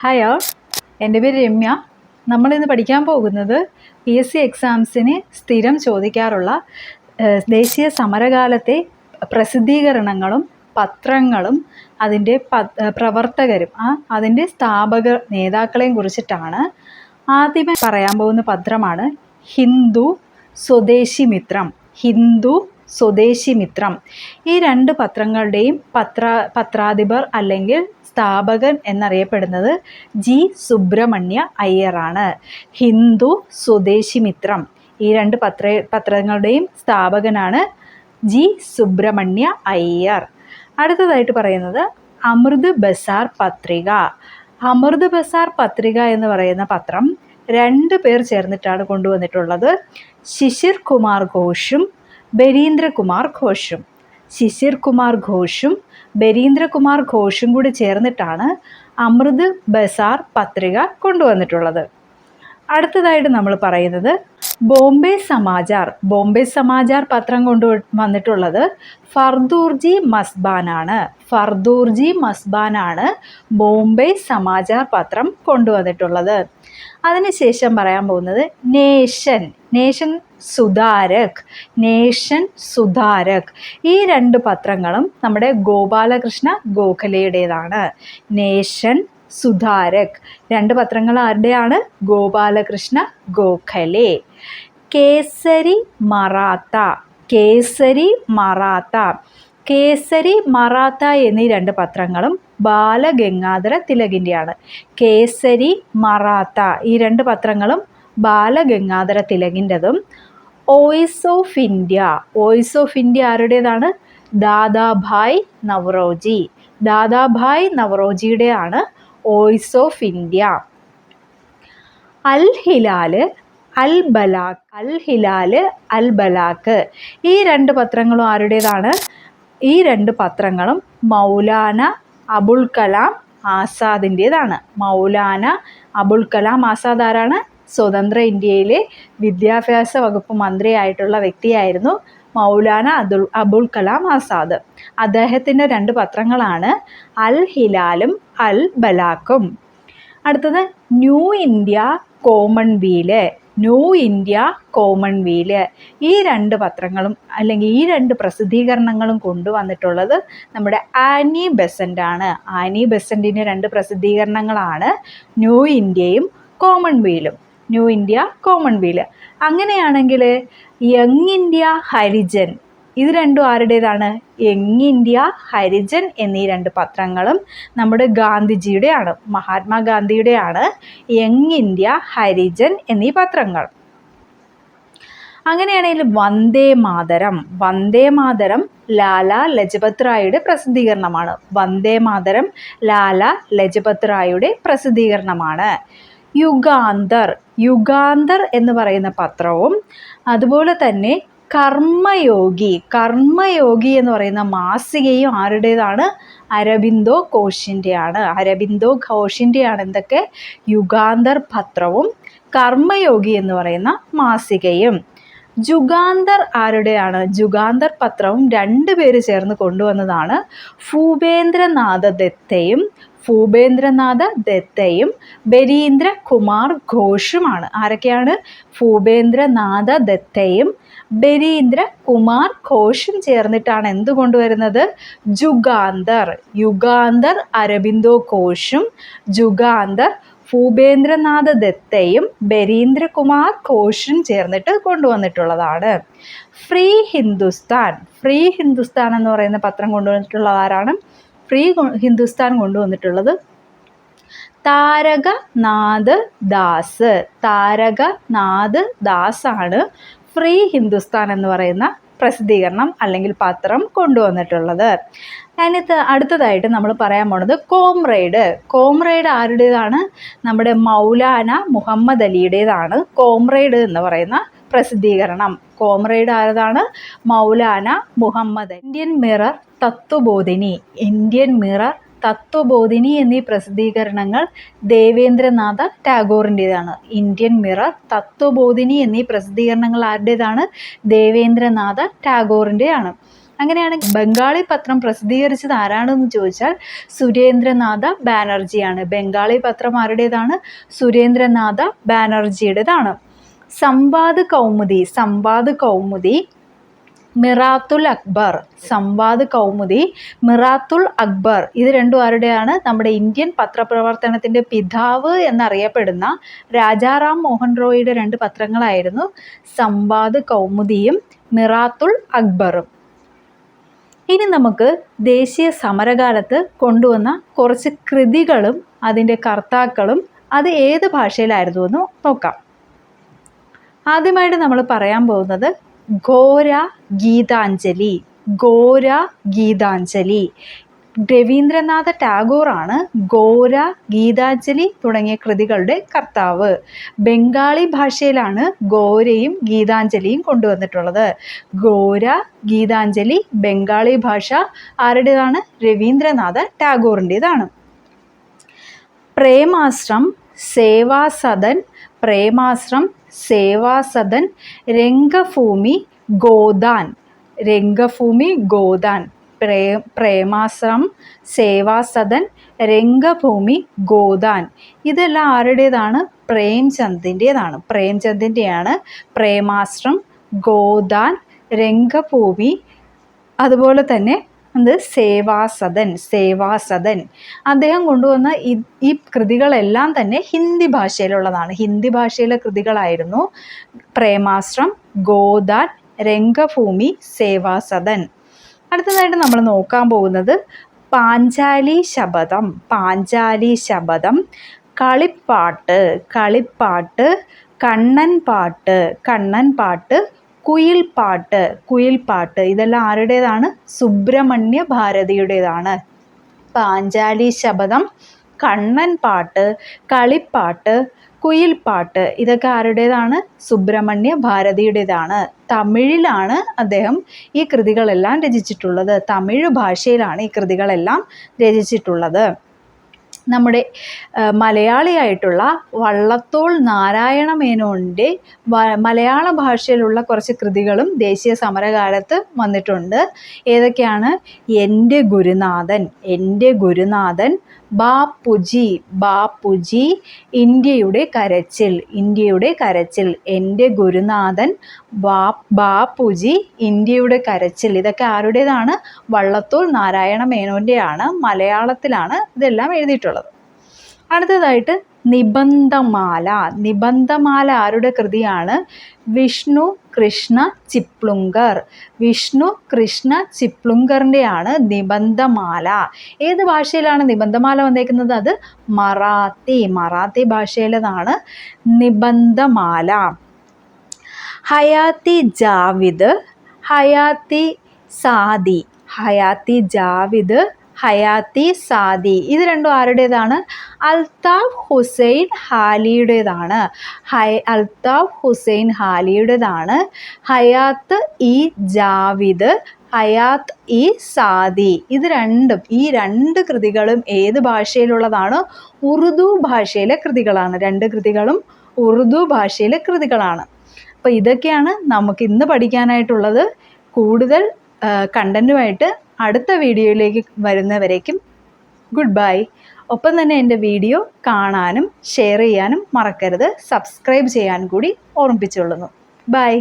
Hi all എന്റെ പേര് രമ്യ. നമ്മളിന്ന് പഠിക്കാൻ പോകുന്നത് പി എസ് സി എക്സാംസിന് സ്ഥിരം ചോദിക്കാറുള്ള ദേശീയ സമരകാലത്തെ പ്രസിദ്ധീകരണങ്ങളും പത്രങ്ങളും അതിന്റെ പ്രവർത്തകരും അതിന്റെ സ്ഥാപക നേതാക്കളെയും കുറിച്ചിട്ടാണ് ആദ്യമേ പറയാൻ പോകുന്ന പത്രമാണ് ഹിന്ദു സ്വദേശി മിത്രം. ഹിന്ദു സ്വദേശി മിത്രം. ഈ രണ്ട് പത്രങ്ങളുടെയും പത്ര പത്രാധിപർ അല്ലെങ്കിൽ സ്ഥാപകൻ എന്നറിയപ്പെടുന്നത് ജി സുബ്രഹ്മണ്യ അയ്യറാണ്. ഹിന്ദു സ്വദേശി മിത്രം. ഈ രണ്ട് പത്ര പത്രങ്ങളുടെയും സ്ഥാപകനാണ് ജി സുബ്രഹ്മണ്യ അയ്യർ. അടുത്തതായിട്ട് പറയുന്നത് അമൃത് ബസാർ പത്രിക. അമൃത് ബസാർ പത്രിക എന്ന് പറയുന്ന പത്രം രണ്ട് പേർ ചേർന്നിട്ടാണ് കൊണ്ടുവന്നിട്ടുള്ളത്. ശിശിർ കുമാർ ഘോഷും ബരീന്ദ്രകുമാർ ഘോഷും. ശിശിർ കുമാർ ഘോഷും ബരീന്ദ്രകുമാർ ഘോഷും കൂടി ചേർന്നിട്ടാണ് അമൃത് ബസാർ പത്രിക കൊണ്ടുവന്നിട്ടുള്ളത്. അടുത്തതായിട്ട് നമ്മൾ പറയുന്നത് ബോംബെ സമാചാർ ബോംബെ സമാചാർ പത്രം കൊണ്ടു വന്നിട്ടുള്ളത് ഫർദൂർജി മസ്ബാനാണ്. ഫർദൂർജി മസ്ബാനാണ് ബോംബെ സമാചാർ പത്രം കൊണ്ടുവന്നിട്ടുള്ളത്. അതിനുശേഷം പറയാൻ പോകുന്നത് nation nation Sudharak nation Sudharak ഈ രണ്ട് പത്രങ്ങളും നമ്മുടെ ഗോപാലകൃഷ്ണ ഗോഖലെയുടേതാണ്. നേഷൻ സുധാരക് രണ്ട് പത്രങ്ങൾ ആരുടെയാണ്? ഗോപാലകൃഷ്ണ ഗോഖലെ. കേസരി മറാത്ത കേസരി മറാത്ത. കേസരി മറാത്ത എന്നീ രണ്ട് പത്രങ്ങളും ബാലഗംഗാധര തിലകിന്റെയാണ് കേസരി മറാത്ത ഈ രണ്ട് പത്രങ്ങളും Balagangadhara തിലകിന്റെതും voice of India. Voice of India ആരുടേതാണ്? Dadabhai Naoroji. Dadabhai നവറോജിയുടെയാണ് voice of India. Al Hilal Al Balagh Al Hilal Al Balagh ഈ രണ്ട് പത്രങ്ങളും ആരുടേതാണ്? ഈ രണ്ട് പത്രങ്ങളും മൗലാന അബുൽ കലാം ആസാദിന്റേതാണ്. മൗലാന അബുൽ കലാം ആസാദ് ആരാണ്? സ്വതന്ത്ര ഇന്ത്യയിലെ വിദ്യാഭ്യാസ വകുപ്പ് മന്ത്രിയായിട്ടുള്ള വ്യക്തിയായിരുന്നു മൗലാന അബുൽ അബുൽ കലാം ആസാദ്. അദ്ദേഹത്തിന്റെ രണ്ട് പത്രങ്ങളാണ് അൽ ഹിലാലും അൽ ബലാക്കും. അടുത്തത് new India commonweal new India commonweal ഈ രണ്ട് പത്രങ്ങളും അല്ലെങ്കിൽ ഈ രണ്ട് പ്രസിദ്ധീകരണങ്ങളും കൊണ്ടുവന്നിട്ടുള്ളത് നമ്മുടെ ആനി ബെസന്റാണ് ആനി ബെസന്റിന്റെ രണ്ട് പ്രസിദ്ധീകരണങ്ങളാണ് ന്യൂ ഇന്ത്യയും കോമൺവെയിലും ന്യൂ ഇന്ത്യ കോമൺവെയിൽ അങ്ങനെയാണെങ്കിൽ യങ് ഇന്ത്യ ഹരിജൻ ഇത് രണ്ടും ആരുടേതാണ്? യങ് ഇന്ത്യ ഹരിജൻ എന്നീ രണ്ട് പത്രങ്ങളും നമ്മുടെ ഗാന്ധിജിയുടെയാണ് മഹാത്മാഗാന്ധിയുടെയാണ്. യങ് ഇന്ത്യ ഹരിജൻ എന്നീ പത്രങ്ങൾ. അങ്ങനെയാണെങ്കിൽ വന്ദേ മാതരം. വന്ദേ മാതരം ലാല ലജപത് റായിയുടെ പ്രസിദ്ധീകരണമാണ്. വന്ദേ മാതരം ലാല ലജപത് റായിയുടെ പ്രസിദ്ധീകരണമാണ്. യുഗാന്തർ. യുഗാന്തർ എന്ന് പറയുന്ന പത്രവും അതുപോലെ തന്നെ കർമ്മയോഗി. കർമ്മയോഗി എന്ന് പറയുന്ന മാസികയും ആരുടേതാണ്? അരബിന്ദോ ഘോഷിന്റെയാണ് അരബിന്ദോ ഘോഷിന്റെയാണ് എന്തൊക്കെ? യുഗാന്തർ പത്രവും കർമ്മയോഗി എന്ന് പറയുന്ന മാസികയും. ജുഗാന്തർ ആരുടെയാണ്? ജുഗാന്തർ പത്രവും രണ്ട് പേര് ചേർന്ന് കൊണ്ടുവന്നതാണ്. ഭൂപേന്ദ്രനാഥ ദത്തയും ഭൂപേന്ദ്രനാഥ ദത്തയും ബരീന്ദ്ര കുമാർ ഘോഷുമാണ്. ആരൊക്കെയാണ്? ഭൂപേന്ദ്രനാഥ ദത്തയും ബരീന്ദ്ര കുമാർ ഘോഷും ചേർന്നിട്ടാണ് എന്ത് കൊണ്ടുവരുന്നത്? ജുഗാന്തർ. യുഗാന്തർ അരബിന്ദോ ഘോഷും ജുഗാന്തർ ഭൂപേന്ദ്രനാഥ ദത്തയും ബരീന്ദ്രകുമാർ ഘോഷും ചേർന്നിട്ട് കൊണ്ടുവന്നിട്ടുള്ളതാണ്. ഫ്രീ ഹിന്ദുസ്ഥാൻ. ഫ്രീ ഹിന്ദുസ്ഥാൻ എന്ന് പറയുന്ന പത്രം കൊണ്ടുവന്നിട്ടുള്ള ആരാണ്? ഫ്രീ ഹിന്ദുസ്ഥാൻ കൊണ്ടുവന്നിട്ടുള്ളത് താരകനാഥ് ദാസ്. താരകനാഥ് ദാസ് ആണ് ഫ്രീ ഹിന്ദുസ്ഥാൻ എന്ന് പറയുന്ന പ്രസിദ്ധീകരണം അല്ലെങ്കിൽ പത്രം കൊണ്ടുവന്നിട്ടുള്ളത്. അതിനകത്ത് അടുത്തതായിട്ട് നമ്മൾ പറയാൻ പോണത് കോംറേഡ്. കോംറേഡ് ആരുടേതാണ്? നമ്മുടെ മൗലാന മുഹമ്മദ് അലിയുടേതാണ് കോംറേഡ് എന്ന് പറയുന്ന പ്രസിദ്ധീകരണം. Comrade ആരതാണ്? Maulana Muhammad Indian Mirror Tattvabodhini. Indian Mirror Tattvabodhini എന്നീ പ്രസിദ്ധീകരണങ്ങൾ ദേവേന്ദ്രനാഥ ടാഗോറിന്റേതാണ്. ഇന്ത്യൻ മിറർ തത്വബോധിനി എന്നീ പ്രസിദ്ധീകരണങ്ങൾ ആരുടേതാണ്? ദേവേന്ദ്രനാഥ ടാഗോറിന്റെയാണ്. അങ്ങനെയാണെങ്കിൽ ബംഗാളി പത്രം പ്രസിദ്ധീകരിച്ചത് ആരാണെന്ന് ചോദിച്ചാൽ സുരേന്ദ്രനാഥ ബാനർജിയാണ്. ബംഗാളി പത്രം ആരുടേതാണ്? സുരേന്ദ്രനാഥ ബാനർജിയുടേതാണ്. സംവാദ് കൗമുദി സംവാദ് കൗമുദി മിറാത്തുൽ അക്ബർ സംവാദ് കൗമുദി മിറാത്തുൽ അക്ബർ. ഇത് രണ്ടും ആരുടെയാണ്? നമ്മുടെ ഇന്ത്യൻ പത്രപ്രവർത്തനത്തിന്റെ പിതാവ് എന്നറിയപ്പെടുന്ന രാജാറാം മോഹൻ റോയിയുടെ രണ്ട് പത്രങ്ങളായിരുന്നു സംവാദ് കൗമുദിയും മിറാത്തുൽ അക്ബറും. ഇനി നമുക്ക് ദേശീയ സമരകാലത്ത് കൊണ്ടുവന്ന കുറച്ച് കൃതികളും അതിന്റെ കർത്താക്കളും അത് ഏത് ഭാഷയിലായിരുന്നു എന്ന് നോക്കാം. ആദ്യമായിട്ട് നമ്മൾ പറയാൻ പോകുന്നത് ഘോര ഗീതാഞ്ജലി ഘോര ഗീതാഞ്ജലി രവീന്ദ്രനാഥ ടാഗോറാണ് ഘോര ഗീതാഞ്ജലി തുടങ്ങിയ കൃതികളുടെ കർത്താവ്. ബംഗാളി ഭാഷയിലാണ് ഘോരയും ഗീതാഞ്ജലിയും കൊണ്ടുവന്നിട്ടുള്ളത്. ഘോര ഗീതാഞ്ജലി ബംഗാളി ഭാഷ ആരുടേതാണ്? രവീന്ദ്രനാഥ ടാഗോറിന്റെതാണ്. പ്രേമാശ്രം സേവാസദൻ പ്രേമാശ്രം സേവാസദൻ രംഗഭൂമി ഗോദാൻ. രംഗഭൂമി ഗോദാൻ. പ്രേ പ്രേമാശ്രം സേവാസദൻ രംഗഭൂമി ഗോദാൻ. ഇതെല്ലാം ആരുടേതാണ്? പ്രേംചന്ദിന്റേതാണ് പ്രേംചന്ദിന്റെയാണ് പ്രേമാശ്രം ഗോദാൻ രംഗഭൂമി. അതുപോലെ തന്നെ അത് സേവാസദൻ സേവാസദൻ. അദ്ദേഹം കൊണ്ടുവന്ന ഈ കൃതികളെല്ലാം തന്നെ ഹിന്ദി ഭാഷയിലുള്ളതാണ്. ഹിന്ദി ഭാഷയിലെ കൃതികളായിരുന്നു പ്രേമാശ്രം ഗോദാൻ രംഗഭൂമി സേവാസദൻ. അടുത്തതായിട്ട് നമ്മൾ നോക്കാൻ പോകുന്നത് പാഞ്ചാലി ശബദം പാഞ്ചാലി ശബദം കളിപ്പാട്ട് കളിപ്പാട്ട് കണ്ണൻ പാട്ട് കണ്ണൻ പാട്ട് കുയിൽപ്പാട്ട് കുയിൽപ്പാട്ട് ഇതെല്ലാം ആരുടേതാണ്? സുബ്രഹ്മണ്യ ഭാരതിയുടേതാണ്. പാഞ്ചാലി ശബദം കണ്ണൻ പാട്ട് കളിപ്പാട്ട് കുയിൽപ്പാട്ട് ഇതൊക്കെ ആരുടേതാണ്? സുബ്രഹ്മണ്യ ഭാരതിയുടേതാണ്. തമിഴിലാണ് അദ്ദേഹം ഈ കൃതികളെല്ലാം രചിച്ചിട്ടുള്ളത്. തമിഴ് ഭാഷയിലാണ് ഈ കൃതികളെല്ലാം രചിച്ചിട്ടുള്ളത്. നമ്മുടെ മലയാളിയായിട്ടുള്ള വള്ളത്തോൾ നാരായണ മേനോന്റെ മലയാള ഭാഷയിലുള്ള കുറച്ച് കൃതികളും ദേശീയ സമരകാലത്ത് വന്നിട്ടുണ്ട്. ഏതൊക്കെയാണ്? എന്റെ ഗുരുനാഥൻ എന്റെ ഗുരുനാഥൻ ബാപ്പുജി ബാപ്പുജി ഇന്ത്യയുടെ കരച്ചിൽ ഇന്ത്യയുടെ കരച്ചിൽ എന്റെ ഗുരുനാഥൻ ബാ ബാപ്പുജി ഇന്ത്യയുടെ കരച്ചിൽ. ഇതൊക്കെ ആരുടേതാണ്? വള്ളത്തോൾ നാരായണ മേനോന്റെയാണ് മലയാളത്തിലാണ് ഇതെല്ലാം എഴുതിയിട്ടുള്ളത്. അടുത്തതായിട്ട് നിബന്ധമാല. നിബന്ധമാല ആരുടെ കൃതിയാണ്? വിഷ്ണു കൃഷ്ണ ചിപ്ലുങ്കർ. വിഷ്ണു കൃഷ്ണ ചിപ്ലുങ്കറിന്റെയാണ് നിബന്ധമാല. ഏത് ഭാഷയിലാണ് നിബന്ധമാല വന്നേക്കുന്നത്? അത് മറാത്തി. മറാത്തി ഭാഷയിലതാണ് നിബന്ധമാല. ഹയാത്തി ജാവിദ് ഹയാത്തി സാദി. ഹയാത്തി ജാവിദ് ഹയാത്തി സാദി. ഇത് രണ്ടും ആരുടേതാണ്? അൽതാഫ് ഹുസൈൻ ഹാലിയുടേതാണ്. ഹൈ അൽതാഫ് ഹുസൈൻ ഹാലിയുടേതാണ്. Hayat E Javed Hayat E Sadi. ഇത് രണ്ടും ഈ രണ്ട് കൃതികളും ഏത് ഭാഷയിലുള്ളതാണ്? ഉറുദു ഭാഷയിലെ കൃതികളാണ്. രണ്ട് കൃതികളും ഉറുദു ഭാഷയിലെ കൃതികളാണ്. അപ്പോൾ ഇതൊക്കെയാണ് നമുക്ക് ഇന്ന് പഠിക്കാനായിട്ടുള്ളത്. കൂടുതൽ കണ്ടന്റുമായിട്ട് അടുത്ത വീഡിയോയിലേക്ക് വരുന്നവരേക്കും ഗുഡ് ബൈ. ഒപ്പം തന്നെ എന്റെ വീഡിയോ കാണാനും ഷെയർ ചെയ്യാനും മറക്കരുത്. സബ്സ്ക്രൈബ് ചെയ്യാൻ കൂടി ഓർമ്മിപ്പിച്ചുകൊള്ളുന്നു. ബൈ